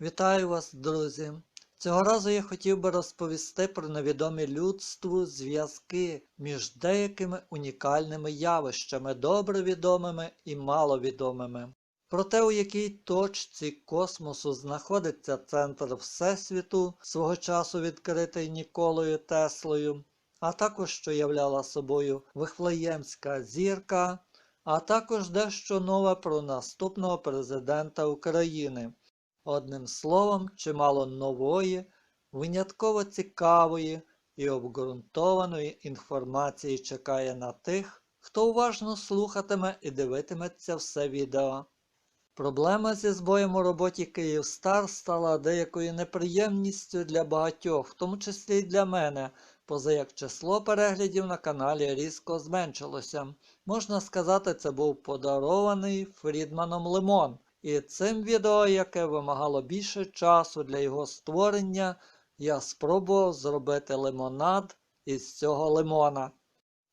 Вітаю вас, друзі! Цього разу я хотів би розповісти про невідомі людству зв'язки між деякими унікальними явищами, добре відомими і маловідомими. Про те, у якій точці космосу знаходиться центр Всесвіту, свого часу відкритий Ніколою Теслою, а також що являла собою Вихлеємська зірка, а також дещо нове про наступного президента України. Одним словом, чимало нової, винятково цікавої і обґрунтованої інформації чекає на тих, хто уважно слухатиме і дивитиметься все відео. Проблема зі збоєм у роботі Київстар стала деякою неприємністю для багатьох, в тому числі й для мене, поза як число переглядів на каналі різко зменшилося. Можна сказати, це був подарований Фрідманом Лимон. І цим відео, яке вимагало більше часу для його створення, я спробував зробити лимонад із цього лимона.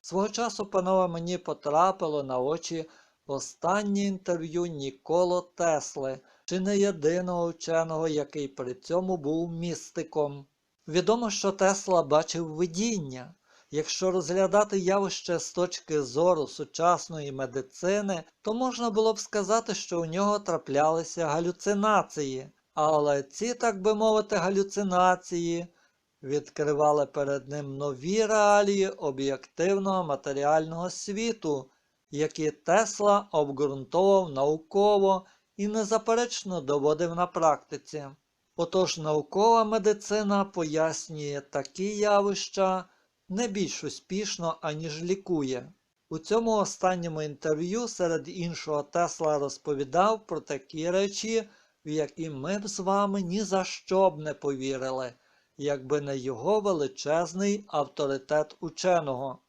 Свого часу, панове, мені потрапило на очі останнє інтерв'ю Ніколо Тесли, чи не єдиного вченого, який при цьому був містиком. Відомо, що Тесла бачив видіння. Якщо розглядати явище з точки зору сучасної медицини, то можна було б сказати, що у нього траплялися галюцинації, але ці, так би мовити, галюцинації відкривали перед ним нові реалії об'єктивного матеріального світу, які Тесла обґрунтовував науково і незаперечно доводив на практиці. Отож, наукова медицина пояснює такі явища не більш успішно, аніж лікує. У цьому останньому інтерв'ю серед іншого Тесла розповідав про такі речі, в які ми б з вами ні за що б не повірили, якби не його величезний авторитет ученого.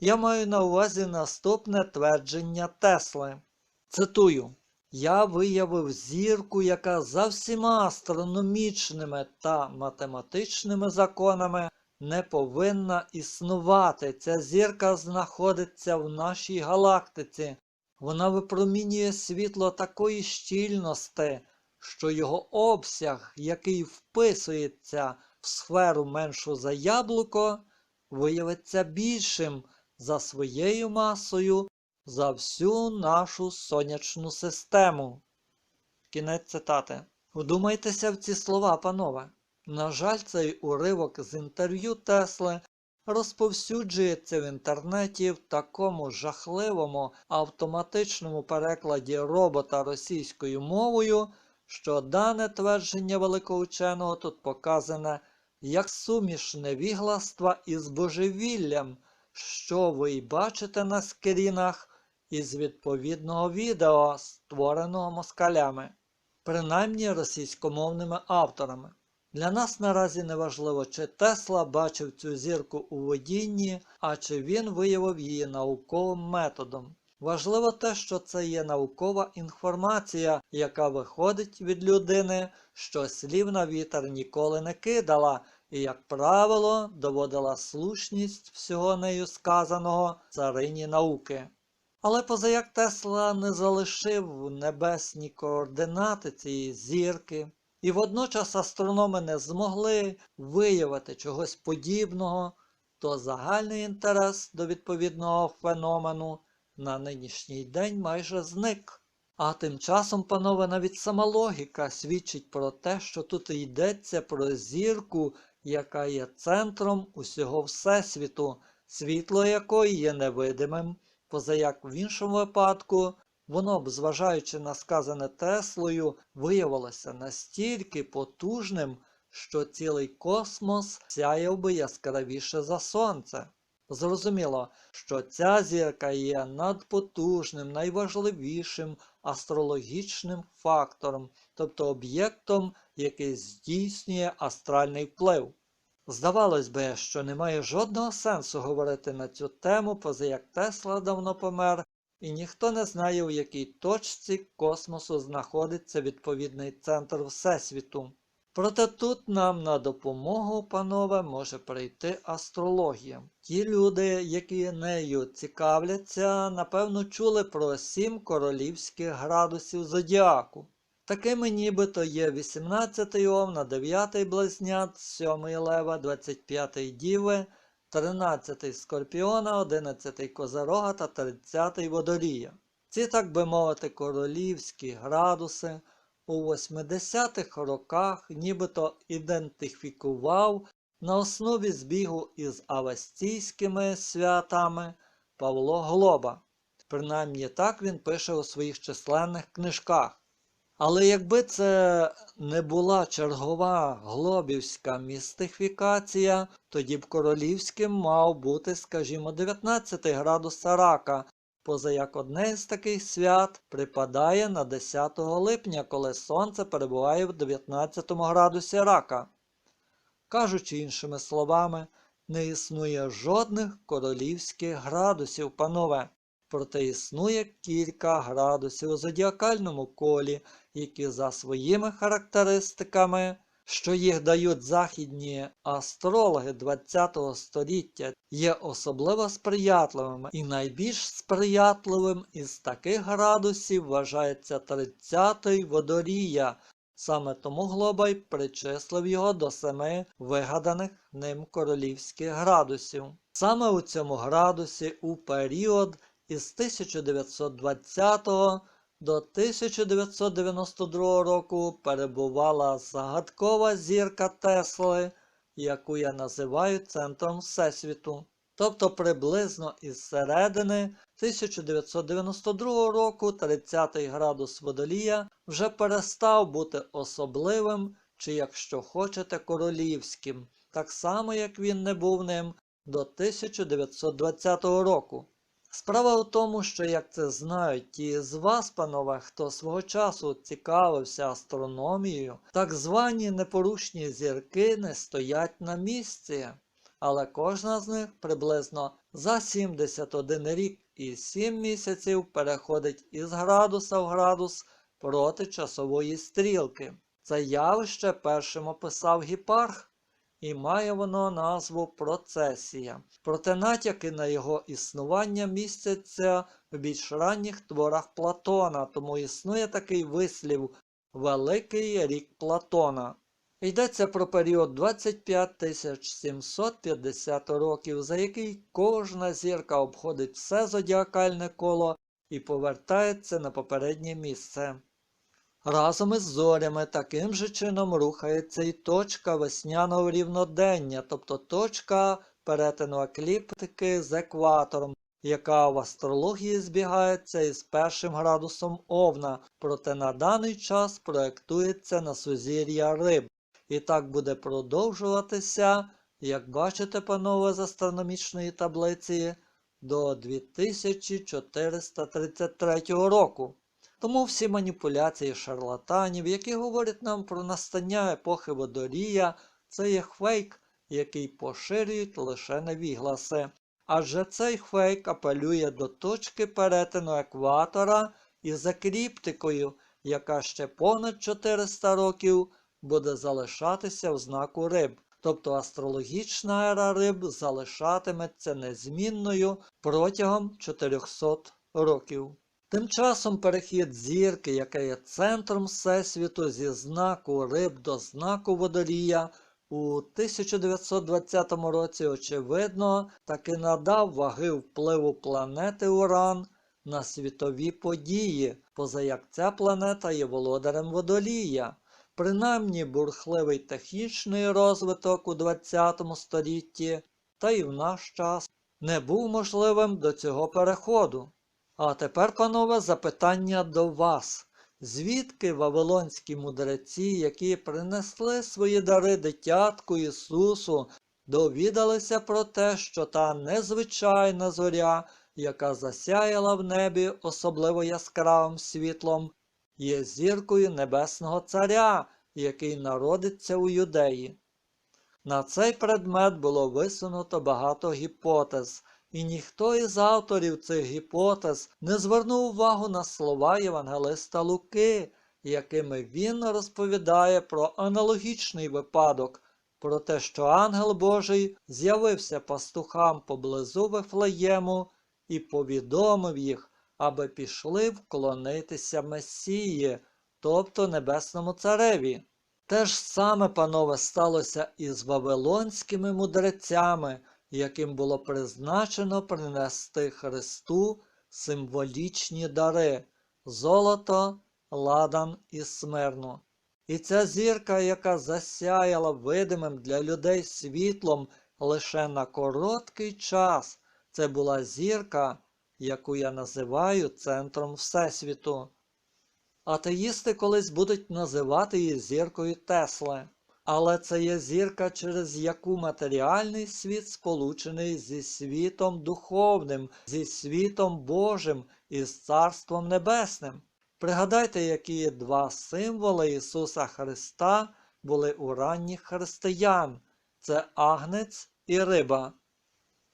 Я маю на увазі наступне твердження Тесли. Цитую. Я виявив зірку, яка за всіма астрономічними та математичними законами не повинна існувати. Ця зірка знаходиться в нашій галактиці. Вона випромінює світло такої щільності, що його обсяг, який вписується в сферу меншу за яблуко, виявиться більшим за своєю масою за всю нашу сонячну систему. Кінець цитати. Вдумайтеся в ці слова, панове. На жаль, цей уривок з інтерв'ю Тесли розповсюджується в інтернеті в такому жахливому автоматичному перекладі робота російською мовою, що дане твердження великого ученого тут показане як суміш невігластва із божевіллям, що ви й бачите на скрінах із відповідного відео, створеного москалями, принаймні російськомовними авторами. Для нас наразі не важливо, чи Тесла бачив цю зірку у водінні, а чи він виявив її науковим методом. Важливо те, що це є наукова інформація, яка виходить від людини, що слів на вітер ніколи не кидала, і, як правило, доводила слушність всього нею сказаного царині науки. Але позаяк Тесла не залишив небесні координати цієї зірки, і водночас астрономи не змогли виявити чогось подібного, то загальний інтерес до відповідного феномену на нинішній день майже зник. А тим часом, панове, навіть сама логіка свідчить про те, що тут йдеться про зірку, яка є центром усього Всесвіту, світло якої є невидимим, позаяк в іншому випадку Воно б, зважаючи на сказане Теслою, виявилося настільки потужним, що цілий космос сяяв би яскравіше за сонце. Зрозуміло, що ця зірка є надпотужним, найважливішим астрологічним фактором, тобто об'єктом, який здійснює астральний вплив. Здавалось би, що немає жодного сенсу говорити на цю тему, поза як Тесла давно помер, і ніхто не знає, у якій точці космосу знаходиться відповідний центр Всесвіту. Проте тут нам на допомогу, панове, може прийти астрологія. Ті люди, які нею цікавляться, напевно чули про сім королівських градусів зодіаку. Такими нібито є 18-й Овна, 9-й Близнят, 7-й Лева, 25-й Діви, 13-й Скорпіона, 11-й Козерога та 30-й Водолія. Ці, так би мовити, королівські градуси у 80-х роках нібито ідентифікував на основі збігу із авестійськими святами Павло Глоба. Принаймні так він пише у своїх численних книжках. Але якби це не була чергова глобівська містифікація, тоді б королівським мав бути, скажімо, 19 градус рака, позаяк одне з таких свят припадає на 10 липня, коли сонце перебуває в 19 градусі рака. Кажучи іншими словами, не існує жодних королівських градусів, панове, проте існує кілька градусів у зодіакальному колі, які за своїми характеристиками, що їх дають західні астрологи ХХ століття, є особливо сприятливими, і найбільш сприятливим із таких градусів вважається 30-й водорія. Саме тому Глобай причислив його до семи вигаданих ним королівських градусів. Саме у цьому градусі у період із 1920 до 1992 року перебувала загадкова зірка Тесли, яку я називаю центром Всесвіту. Тобто приблизно із середини 1992 року 30-й градус водолія вже перестав бути особливим чи, якщо хочете, королівським, так само як він не був ним до 1920 року. Справа в тому, що як це знають ті з вас, панове, хто свого часу цікавився астрономією, так звані непорушні зірки не стоять на місці, але кожна з них приблизно за 71 рік і 7 місяців переходить із градуса в градус проти часової стрілки. Це явище першим описав гіпарх і має воно назву процесія. Проте натяки на його існування містяться в більш ранніх творах Платона, тому існує такий вислів Великий рік Платона. Йдеться про період 25 750 років, за який кожна зірка обходить все зодіакальне коло і повертається на попереднє місце. Разом із зорями таким же чином рухається і точка весняного рівнодення, тобто точка перетину екліптики з екватором, яка в астрології збігається із першим градусом Овна, проте на даний час проєктується на сузір'я риб. І так буде продовжуватися, як бачите, панове з астрономічної таблиці, до 2433 року. Тому всі маніпуляції шарлатанів, які говорять нам про настання епохи водорія, це є фейк, який поширюють лише невігласи. Адже цей фейк апелює до точки перетину екватора із екліптикою, яка ще понад 400 років буде залишатися в знаку риб. Тобто астрологічна ера риб залишатиметься незмінною протягом 400 років. Тим часом перехід зірки, яка є центром Всесвіту зі знаку риб до знаку водорія, у 1920 році, очевидно, таки надав ваги впливу планети Уран на світові події, позаяк ця планета є володарем водолія. Принаймні бурхливий технічний розвиток у 20 столітті та й в наш час не був можливим до цього переходу. А тепер, панове, запитання до вас. Звідки вавилонські мудреці, які принесли свої дари дитятку Ісусу, довідалися про те, що та незвичайна зоря, яка засяяла в небі особливо яскравим світлом, є зіркою Небесного Царя, який народиться у юдеї? На цей предмет було висунуто багато гіпотез. І ніхто із авторів цих гіпотез не звернув увагу на слова Євангелиста Луки, якими він розповідає про аналогічний випадок, про те, що ангел Божий з'явився пастухам поблизу Вифлеєму і повідомив їх, аби пішли вклонитися Месії, тобто небесному цареві. Те ж саме, панове, сталося і з вавилонськими мудрецями, яким було призначено принести Христу символічні дари золото, ладан і смирну. І ця зірка, яка засяяла видимим для людей світлом лише на короткий час, це була зірка, яку я називаю центром Всесвіту. Атеїсти колись будуть називати її зіркою Тесли. Але це є зірка, через яку матеріальний світ сполучений зі світом духовним, зі світом Божим і з Царством Небесним. Пригадайте, які два символи Ісуса Христа були у ранніх християн це агнець і риба.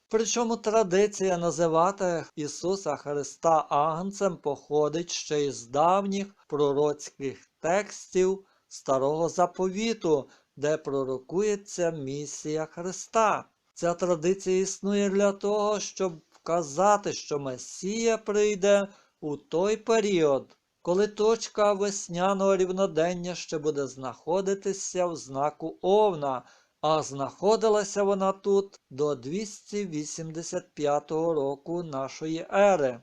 Причому традиція називати Ісуса Христа Агнцем походить ще із давніх пророцьких текстів Старого Заповіту, де пророкується місія Христа. Ця традиція існує для того, щоб вказати, що Месія прийде у той період, коли точка весняного рівнодення ще буде знаходитися в знаку Овна, а знаходилася вона тут до 285 року нашої ери.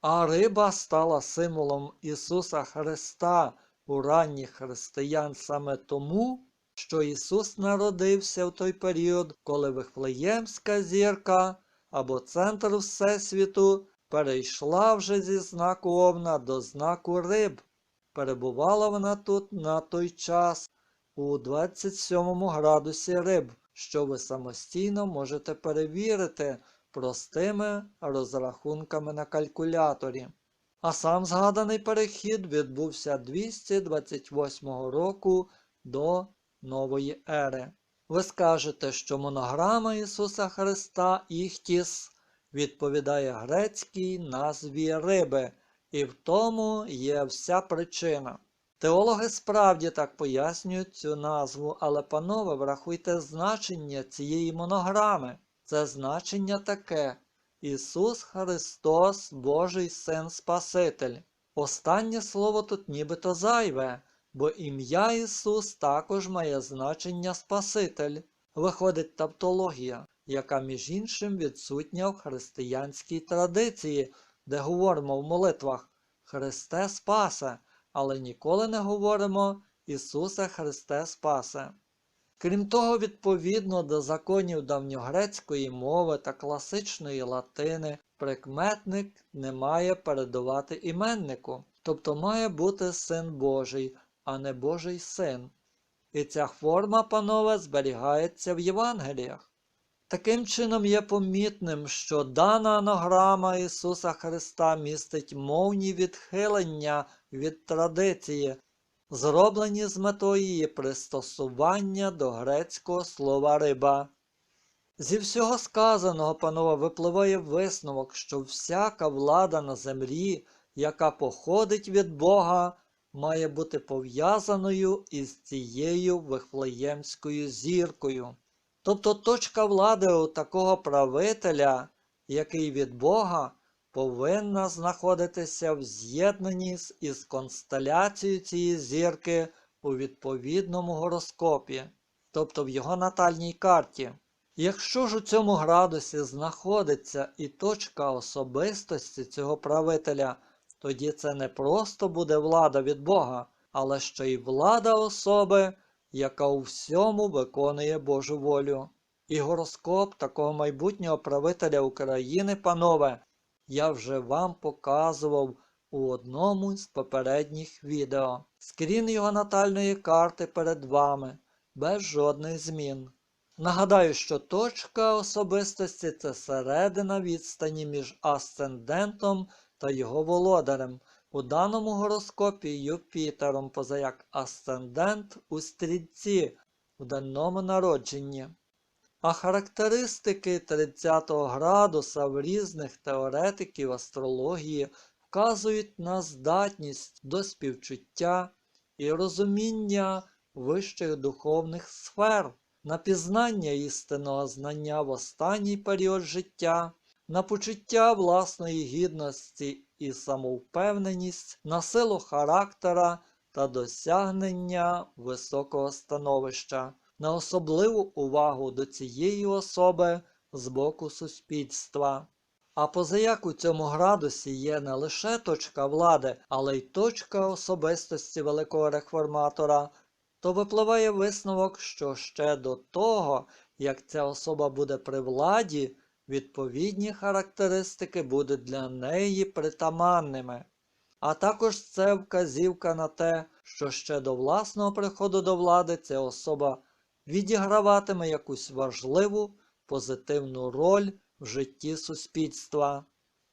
А риба стала символом Ісуса Христа у ранніх християн саме тому, що Ісус народився в той період, коли Вифлеємська зірка або центр Всесвіту перейшла вже зі знаку Овна до знаку риб. Перебувала вона тут на той час у 27 градусі риб, що ви самостійно можете перевірити простими розрахунками на калькуляторі. А сам згаданий перехід відбувся 228 року до нової ери. Ви скажете, що монограма Ісуса Христа Іхтіс відповідає грецькій назві риби, і в тому є вся причина. Теологи справді так пояснюють цю назву, але, панове, врахуйте значення цієї монограми. Це значення таке Ісус Христос, Божий Син Спаситель. Останнє слово тут нібито зайве, бо ім'я Ісус також має значення Спаситель. Виходить тавтологія, яка, між іншим, відсутня в християнській традиції, де говоримо в молитвах Христе Спасе, але ніколи не говоримо Ісусе Христе Спасе. Крім того, відповідно до законів давньогрецької мови та класичної латини, прикметник не має передавати іменнику, тобто має бути син Божий, а не Божий син. І ця форма, панове, зберігається в Євангеліях. Таким чином є помітним, що дана анаграма Ісуса Христа містить мовні відхилення від традиції, зроблені з метою її пристосування до грецького слова риба. Зі всього сказаного, панове, випливає висновок, що всяка влада на землі, яка походить від Бога, має бути пов'язаною із цією вихлеємською зіркою. Тобто точка влади у такого правителя, який від Бога, повинна знаходитися в з'єднанні із констеляцією цієї зірки у відповідному гороскопі, тобто в його натальній карті. Якщо ж у цьому градусі знаходиться і точка особистості цього правителя, тоді це не просто буде влада від Бога, але ще й влада особи, яка у всьому виконує Божу волю. І гороскоп такого майбутнього правителя України, панове, я вже вам показував у одному з попередніх відео. Скрін його натальної карти перед вами, без жодних змін. Нагадаю, що точка особистості це середина відстані між асцендентом та його володарем. У даному гороскопі Юпітером, позаяк асцендент у стрільці в даному народженні. А характеристики 30 градуса в різних теоретиків астрології вказують на здатність до співчуття і розуміння вищих духовних сфер, на пізнання істинного знання в останній період життя, на почуття власної гідності і самовпевненість, на силу характера та досягнення високого становища, на особливу увагу до цієї особи з боку суспільства. А позаяк у цьому градусі є не лише точка влади, але й точка особистості великого реформатора, то випливає висновок, що ще до того, як ця особа буде при владі, відповідні характеристики будуть для неї притаманними. А також це вказівка на те, що ще до власного приходу до влади ця особа відіграватиме якусь важливу позитивну роль в житті суспільства.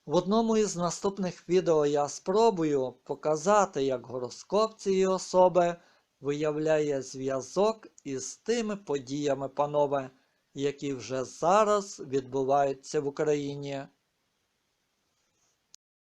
В одному із наступних відео я спробую показати, як гороскоп цієї особи виявляє зв'язок із тими подіями, панове, які вже зараз відбуваються в Україні.